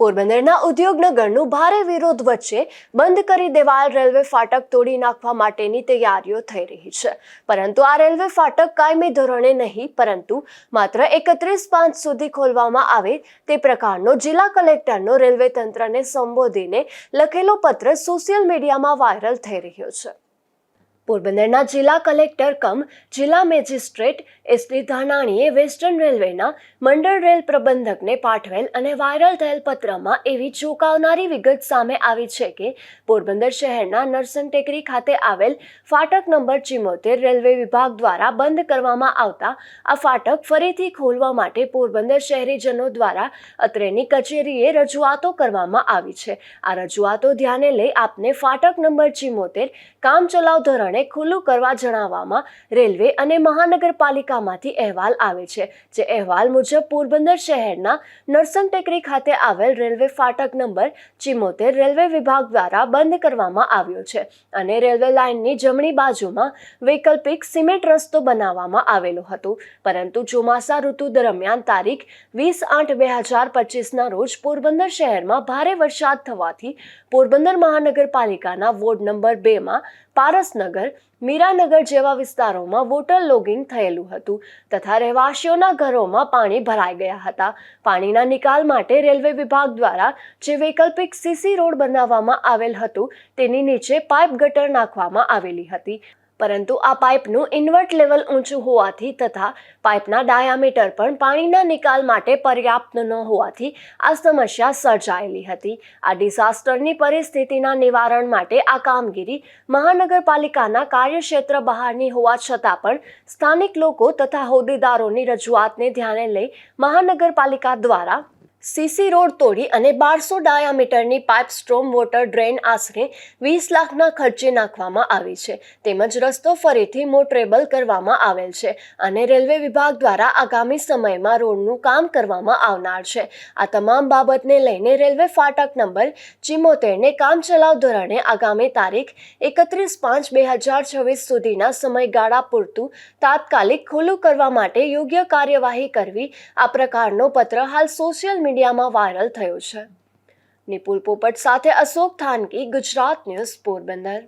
પોરબંદરના ઉદ્યોગનગરનું ભારે વિરોધ વચ્ચે બંધ કરી દેવાયેલ રેલવે ફાટક તોડી નાખવા માટેની તૈયારીઓ થઈ રહી છે. પરંતુ આ રેલવે ફાટક કાયમી ધોરણે નહીં, પરંતુ માત્ર એકત્રીસ પાંચ સુધી ખોલવામાં આવે તે પ્રકારનો જિલ્લા કલેક્ટરનો રેલવે તંત્રને સંબોધીને લખેલો પત્ર સોશિયલ મીડિયામાં વાયરલ થઈ રહ્યો છે. પોરબંદરના જિલ્લા કલેક્ટર કમ જિલ્લા મેજિસ્ટ્રેટ એસપી ધાનાણીએ વેસ્ટર્ન રેલવેના મંડળ રેલ પ્રબંધકને પાઠવેલ અને વાયરલ થયેલ પત્રમાં એવી ચોંકાવનારી વિગત સામે આવી છે કે પોરબંદર શહેરના નરસન ટેકરી ખાતે આવેલ ફાટક નંબર ચિમોતેર રેલવે વિભાગ દ્વારા બંધ કરવામાં આવતા આ ફાટક ફરીથી ખોલવા માટે પોરબંદર શહેરીજનો દ્વારા અત્રેની કચેરીએ રજૂઆતો કરવામાં આવી છે. આ રજૂઆતો ધ્યાને લઈ આપને ફાટક નંબર ચિમોતેર કામચલાઉ ધોરણે ખુલ્લું કરવા જણાવવામાં રેલવે અને મહાનગરપાલિકામાંથી અહેવાલ આવે છે. જે અહેવાલ મુજબ, પોરબંદર શહેરના નરસંગ ટેકરી ખાતે આવેલ રેલવે ફાટક નંબર ચિમોતેર રેલવે વિભાગ દ્વારા બંધ કરવામાં આવ્યો છે અને રેલવે લાઇનની જમણી બાજુમાં વૈકલ્પિક સિમેન્ટ રસ્તો બનાવવામાં આવેલો હતો. પરંતુ ચોમાસા ઋતુ દરમિયાન તારીખ વીસ આઠ બે હજાર પચીસના રોજ પોરબંદર શહેરમાં ભારે વરસાદ થવાથી પોરબંદર મહાનગરપાલિકાના વોર્ડ નંબર બેમાં પારસનગર મીરાનગર જેવા વિસ્તારોમાં વોટર લોગિંગ થયેલું હતું તથા રહેવાસીઓના ઘરોમાં પાણી ભરાઈ ગયા હતા. પાણીના નિકાલ માટે રેલવે વિભાગ દ્વારા જે વૈકલ્પિક સીસી રોડ બનાવવામાં આવેલ હતું તેની નીચે પાઇપ ગટર નાખવામાં આવેલી હતી. પરંતુ આ પાઇપનું ઇન્વર્ટ લેવલ ઊંચું હોવાથી તથા પાઇપના ડાયામીટર પણ પાણીના નિકાલ માટે પર્યાપ્ત ન હોવાથી આ સમસ્યા સર્જાયેલી હતી. આ ડિઝાસ્ટરની પરિસ્થિતિના નિવારણ માટે આ કામગીરી મહાનગરપાલિકાના કાર્યક્ષેત્ર બહારની હોવા છતાં પણ સ્થાનિક લોકો તથા હોદ્દેદારોની રજૂઆતને ધ્યાને લઈ મહાનગરપાલિકા દ્વારા સીસી રોડ તોડી અને બારસો ડાયામીટરની પાઇપ સ્ટ્રોમ વોટર ડ્રેન આશરે વીસ લાખના ખર્ચે નાખવામાં આવી છે. તેમજ રસ્તો ફરીથી મોટરેબલ કરવામાં આવેલ છે અને રેલવે વિભાગ દ્વારા આગામી સમયમાં રોડનું કામ કરવામાં આવનાર છે. આ તમામ બાબતને લઈને રેલવે ફાટક નંબર ચિમોતેરને કામચલાઉ ધોરણે આગામી તારીખ એકત્રીસ પાંચ બે હજાર છવ્વીસ સુધીના સમયગાળા પૂરતું તાત્કાલિક ખુલ્લું કરવા માટે યોગ્ય કાર્યવાહી કરવી આ પ્રકારનો પત્ર હાલ સોશિયલ મીડિયામાં વાયરલ થયો છે. નિપુલ પોપટ સાથે અશોક થાનકી ગુજરાત ન્યૂઝ પોરબંદર.